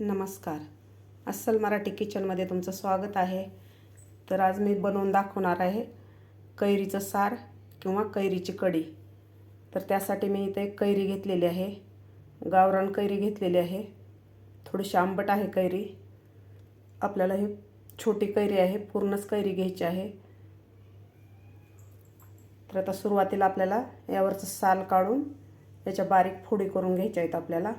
नमस्कार. अस्सल मराठी किचनमध्ये तुमचं स्वागत आहे. तर आज मी बनवून दाखवणार आहे कैरीचं सार किंवा कैरीची कढी. तर त्यासाठी मी इथे कैरी घेतलेली आहे. गावरान कैरी घेतलेली आहे. थोडीशी आंबट आहे कैरी. आपल्याला ही छोटी कैरी आहे पूर्णच कैरी घ्यायची आहे. तर आता सुरुवातीला आपल्याला यावरचं साल काढून त्याच्या बारीक फोडी करून घ्यायच्या आहेत आपल्याला.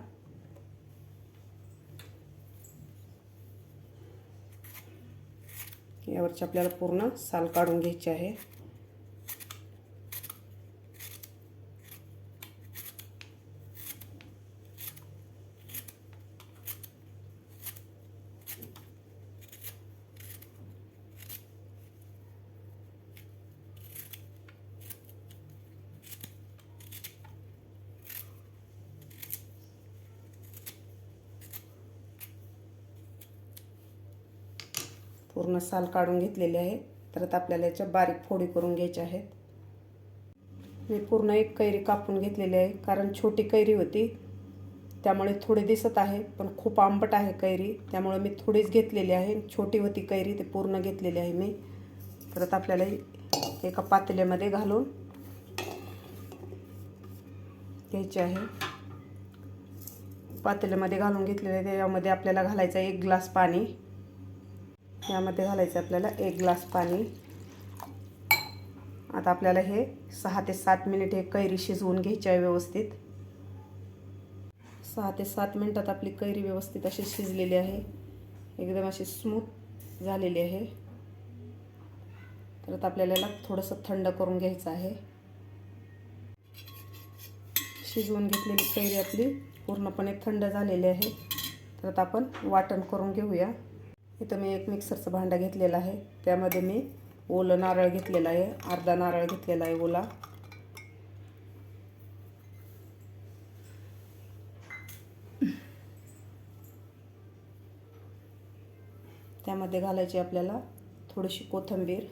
यावरची आपल्याला पूर्ण साल काढून घ्यायची आहे. पूर्ण साल काढून घेतलेले आहे. तर आता आपल्याला याच्या बारीक फोडी करून घ्यायच्या आहेत. मी पूर्ण एक कैरी कापून घेतलेली आहे. कारण छोटी कैरी होती. त्यामुळे थोडी दिसत आहे पण खूप आंबट आहे कैरी. त्यामुळे मी थोडीच घेतलेली आहे. छोटी होती कैरी ते पूर्ण घेतलेली आहे मी. तर आता आपल्याला एका पातेल्यामध्ये घालून घ्यायचे आहे. पातेल्यामध्ये घालून घेतलेले त्याच्यामध्ये आपल्याला घालायचं एक ग्लास पाणी. यामध्ये घालायचं आपल्याला एक ग्लास पाणी. आता आपल्याला हे सहा ते सात मिनिट हे कैरी शिजवून घ्यायची आहे व्यवस्थित. सहा ते सात मिनटात आपली कैरी व्यवस्थित अशी शिजलेली आहे. एकदम अशी स्मूथ झालेली आहे. तर आता आपल्याला थोडंसं थंड करून घ्यायचं आहे. शिजवून घेतलेली कैरी आपली पूर्णपणे थंड झालेली आहे. तर आता आपण वाटण करून घेऊया. इथं मी एक मिक्सरचं भांडं घेतलेलं आहे. त्यामध्ये मी ओलं नारळ घेतलेलं आहे. अर्धा नारळ घेतलेला आहे ओला. त्यामध्ये घालायची आपल्याला थोडीशी कोथिंबीर.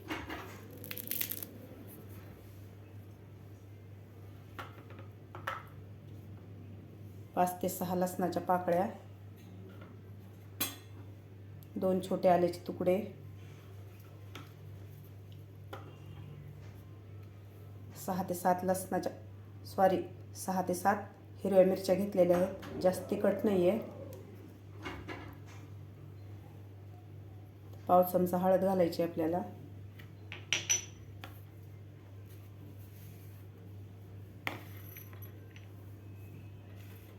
पाच ते सहा लसणाच्या पाकळ्या. दोन छोटे आल्याचे तुकडे. सहा ते सात लसणाच्या सॉरी सहा ते सात हिरव्या मिरच्या घेतलेल्या आहेत. जास्त तिखट नाही आहे पाव चमचा हळद घालायची आपल्याला.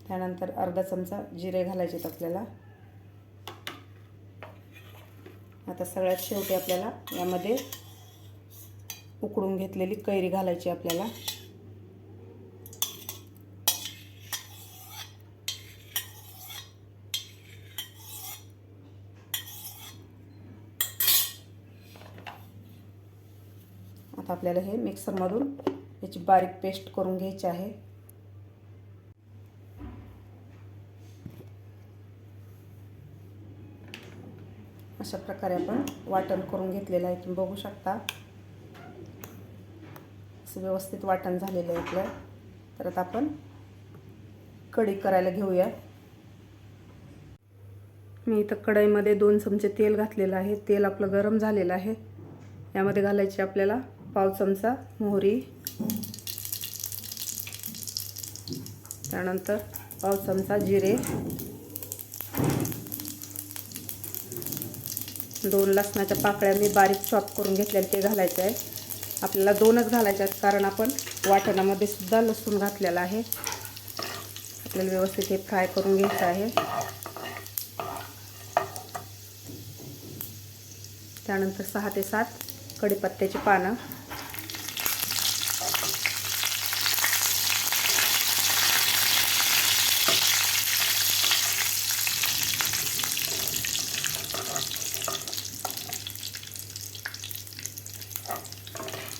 त्यानंतर अर्धा चमचा जिरे घालायचे आपल्याला. आता सगळ्यात शेवटी आपल्याला यामध्ये उकडून घेतलेली कैरी घालायची आपल्याला. आता आपल्याला हे मिक्सरमधून याची बारीक पेस्ट करून घ्यायची आहे. अशा प्रकारे आपण वाटण करून घेतलेलं आहे. तुम्ही बघू शकता. असं व्यवस्थित वाटण झालेलं आहे आपलं तर आता आपण कढी करायला घेऊया. मी इथं कढईमध्ये दोन चमचे तेल घातलेलं आहे. तेल आपलं गरम झालेलं आहे. यामध्ये घालायची आपल्याला पाव चमचा मोहरी. त्यानंतर पाव चमचा जिरे. दोन लसणाच्या पाकळ्या मी बारीक चॉप करून घेतलेल्या ते घालायचे आहे. आपल्याला दोनच घालायच्या आहेत कारण आपण वाटणामध्ये सुद्धा लसूण घातलेला आहे. आपल्याला व्यवस्थित हे फ्राय करून घ्यायचं आहे. त्यानंतर सहा ते सात कढीपत्त्याची पानं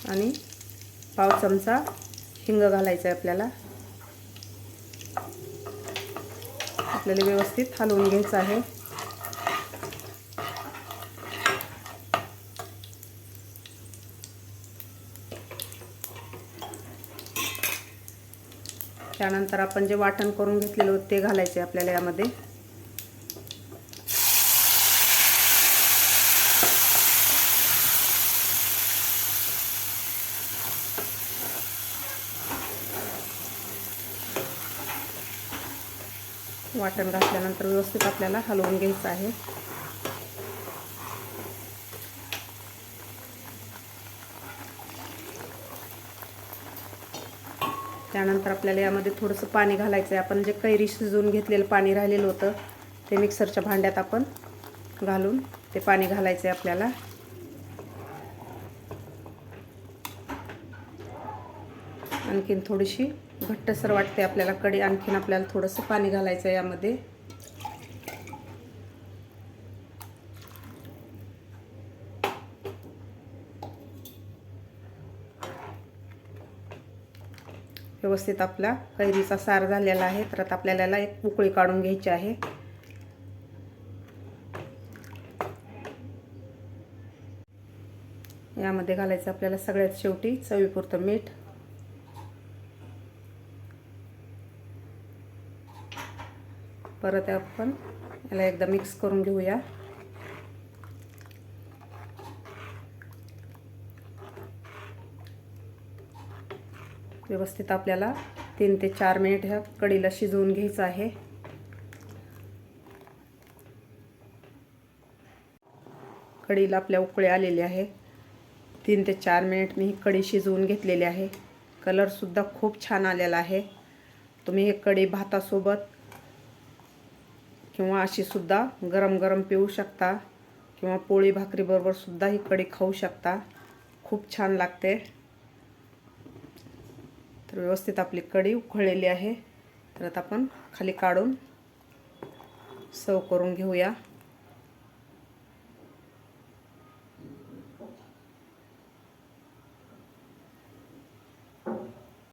आणि पाव चमचा हिंग घालायचं आहे आपल्याला. आपल्याला व्यवस्थित हलवून घ्यायचं आहे. त्यानंतर आपण जे वाटण करून घेतलेलं होतं ते घालायचे आपल्याला यामध्ये. वाटण घातल्यानंतर व्यवस्थित आपल्याला हलवून घ्यायचं आहे. त्यानंतर आपल्याला यामध्ये थोडंसं पाणी घालायचं आहे आपण जे कैरी शिजवून घेतलेलं पाणी राहिलेलं होतं ते मिक्सरच्या भांड्यात आपण घालून ते पाणी घालायचं आहे आपल्याला. आणखीन थोडीशी घट्टसर वाटते आपल्याला. कडी आणखीन आपल्याला थोडंसं पाणी घालायचं आहे यामध्ये. व्यवस्थित आपला कैरीचा सार झालेला आहे. तर आता आपल्याला एक उकळी काढून घ्यायची आहे. यामध्ये घालायचं आपल्याला सगळ्यात शेवटी चवीपुरतं मीठ. परत आपण याला एकदा मिक्स करून घेऊया. व्यवस्थित आपल्याला तीन ते चार मिनिट ह्या कढीला शिजवून घ्यायचं आहे. कढीला आपल्या उकळे आलेले आहे. तीन ते चार मिनिट मी ही कढी शिजवून घेतलेली आहे. कलरसुद्धा खूप छान आलेला आहे. तुम्ही हे कढी भातासोबत किंवा अशीसुद्धा गरम गरम पिऊ शकता किंवा पोळी भाकरीबरोबरसुद्धा ही कढी खाऊ शकता. खूप छान लागते. तर व्यवस्थित आपली कढी उकळलेली आहे. तर आता आपण खाली काढून सर्व करून घेऊया.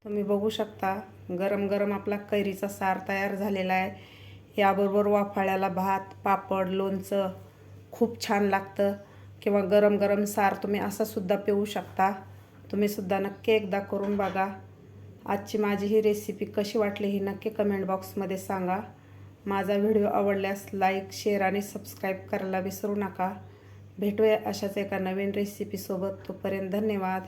तुम्ही बघू शकता गरम गरम आपला कैरीचा सार तयार झालेला आहे. याबरोबर वाफाळ्याला भात पापड लोणचं खूप छान लागतं. किंवा गरम गरम सार तुम्ही असासुद्धा पिऊ शकता. तुम्हीसुद्धा नक्की एकदा करून बघा. आजची माझी ही रेसिपी कशी वाटली ही नक्की कमेंट बॉक्समध्ये सांगा. माझा व्हिडिओ आवडल्यास लाईक शेअर आणि सबस्क्राईब करायला विसरू नका. भेटूया अशाच एका नवीन रेसिपीसोबत तोपर्यंत धन्यवाद.